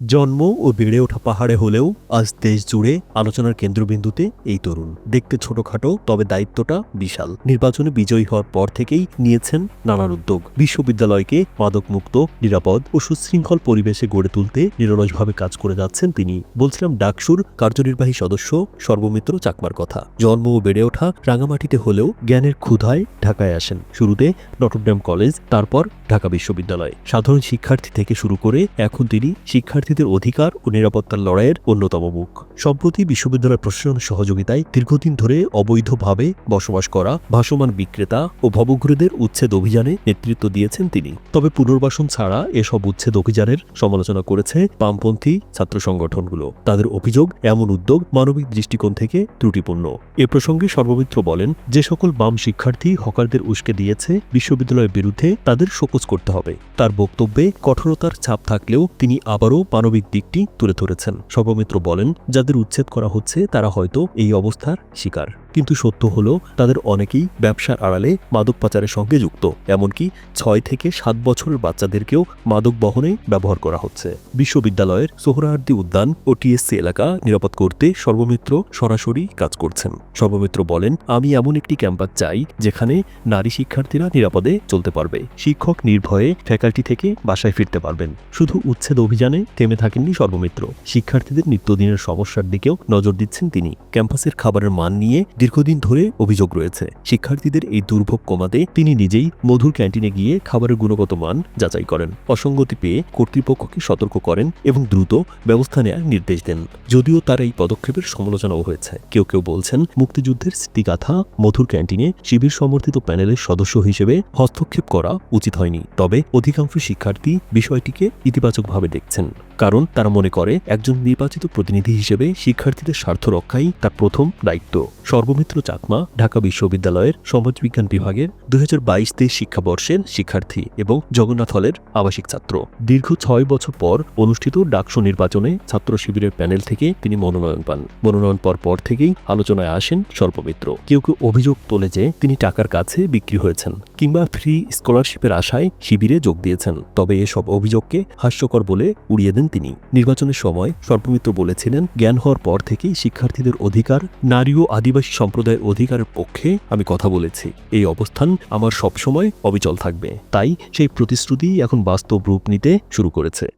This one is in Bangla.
জন্ম ও বেড়ে ওঠা পাহাড়ে হলেও আজ দেশ জুড়ে আলোচনার কেন্দ্রবিন্দুতে এই তরুণ। দেখতে ছোটখাটো, তবে দায়িত্বটা বিশাল। নির্বাচনে বিজয়ী হওয়ার পর থেকেই নিয়েছেন নানান উদ্যোগ। বিশ্ববিদ্যালয়কে মাদকমুক্ত, নিরাপদ ও সুশৃঙ্খল পরিবেশে গড়ে তুলতে নিরলসভাবে কাজ করে যাচ্ছেন তিনি। বলছিলাম, ডাকসুর কার্যনির্বাহী সদস্য সর্বমিত্র চাকমার কথা। জন্ম ও বেড়ে ওঠা রাঙামাটিতে হলেও জ্ঞানের ক্ষুধায় ঢাকায় আসেন। শুরুতে নটরডেম কলেজ, তারপর ঢাকা বিশ্ববিদ্যালয়। সাধারণ শিক্ষার্থী থেকে শুরু করে এখন তিনি শিক্ষার্থীদের অধিকার ও নিরাপত্তার লড়াইয়ের অন্যতম মুখ। সম্প্রতি বিশ্ববিদ্যালয় প্রশাসনের সহযোগিতায় দীর্ঘদিন ধরে অবৈধভাবে বসবাস করা ভাসমান বিক্রেতা ও ভবঘুরেদের উচ্ছেদ অভিযানে নেতৃত্ব দিয়েছেন তিনি। তবে পুনর্বাসন ছাড়া এসব উচ্ছেদ অভিযানের সমালোচনা করেছে বামপন্থী ছাত্র সংগঠনগুলো। তাদের অভিযোগ, এমন উদ্যোগ মানবিক দৃষ্টিকোণ থেকে ত্রুটিপূর্ণ। এ প্রসঙ্গে সর্বমিত্র বলেন, যে সকল বাম শিক্ষার্থী হকারদের উস্কে দিয়েছে বিশ্ববিদ্যালয়ের বিরুদ্ধে, তাদের শোকজ করতে হবে। তার বক্তব্যে কঠোরতার ছাপ থাকলেও তিনি আবারও মানবিক দিকটি তুলে ধরেছেন। সর্বমিত্র বলেন, যাদের উচ্ছেদ করা হচ্ছে, তারা হয়তো এই অবস্থার শিকার। কিন্তু সত্য হলো, তাদের অনেকেই ব্যবসার আড়ালে মাদক পাচারের সঙ্গে যুক্ত। এমনকি ছয় থেকে সাত বছরের বাচ্চাদেরকেও মাদক বহনে ব্যবহার করা হচ্ছে। বিশ্ববিদ্যালয়ের সোহরাওয়ার্দী উদ্যান ও টিএসসি এলাকা নিরাপদ করতে সর্বমিত্র সরাসরি কাজ করছেন। সর্বমিত্র বলেন, আমি এমন একটি ক্যাম্পাস চাই যেখানে নারী শিক্ষার্থীরা নিরাপদে চলতে পারবে। শিক্ষক নির্ভয়ে ফ্যাকাল্টি থেকে বাসায় ফিরতে পারবেন। শুধু উচ্ছেদ অভিযানে থেমে থাকেননি সর্বমিত্র। শিক্ষার্থীদের নিত্যদিনের সমস্যার দিকেও নজর দিচ্ছেন তিনি। ক্যাম্পাসের খাবারের মান নিয়ে দীর্ঘদিন ধরে অভিযোগ রয়েছে। শিক্ষার্থীদের এই দুর্ভোগ কমাতে তিনি নিজেই মধুর ক্যান্টিনে গিয়ে খাবারের গুণগত মান যাচাই করেন। অসঙ্গতি পেয়ে কর্তৃপক্ষকে সতর্ক করেন এবং দ্রুত ব্যবস্থা নেওয়ার নির্দেশ দেন। যদিও তার এই পদক্ষেপের সমালোচনাও হয়েছে। কেউ কেউ বলছেন, মুক্তিযুদ্ধের স্মৃতিগাথা মধুর ক্যান্টিনে শিবির সমর্থিত প্যানেলের সদস্য হিসেবে হস্তক্ষেপ করা উচিত হয়নি। তবে অধিকাংশ শিক্ষার্থী বিষয়টিকে ইতিবাচকভাবে দেখছেন। কারণ তারা মনে করে, একজন নির্বাচিত প্রতিনিধি হিসেবে শিক্ষার্থীদের স্বার্থ রক্ষাই তার প্রথম দায়িত্ব। সর্বমিত্র চাকমা, ঢাকা বিশ্ববিদ্যালয়ের সমাজবিজ্ঞান বিভাগের দুই হাজার বাইশ তেইশ শিক্ষাবর্ষের শিক্ষার্থী এবং জগন্নাথ হলের আবাসিক ছাত্র। দীর্ঘ ছয় বছর পর অনুষ্ঠিত ডাকসু নির্বাচনে ছাত্র শিবিরের প্যানেল থেকে তিনি মনোনয়ন পান। মনোনয়ন পর পর থেকেই আলোচনায় আসেন সর্বমিত্র। কেউ কেউ অভিযোগ তোলে যে তিনি টাকার কাছে বিক্রি হয়েছেন কিংবা ফ্রি স্কলারশিপের আশায় শিবিরে যোগ দিয়েছেন। তবে এসব অভিযোগকে হাস্যকর বলে উড়িয়ে দেন তিনি। নির্বাচনের সময় সর্বমিত্র বলেছিলেন, জ্ঞান হওয়ার পর থেকেই শিক্ষার্থীদের অধিকার, নারী ও আদিবাসী সম্প্রদায়ের অধিকারের পক্ষে আমি কথা বলেছি। এই অবস্থান আমার সবসময় অবিচল থাকবে। তাই সেই প্রতিশ্রুতি এখন বাস্তব রূপ নিতে শুরু করেছে।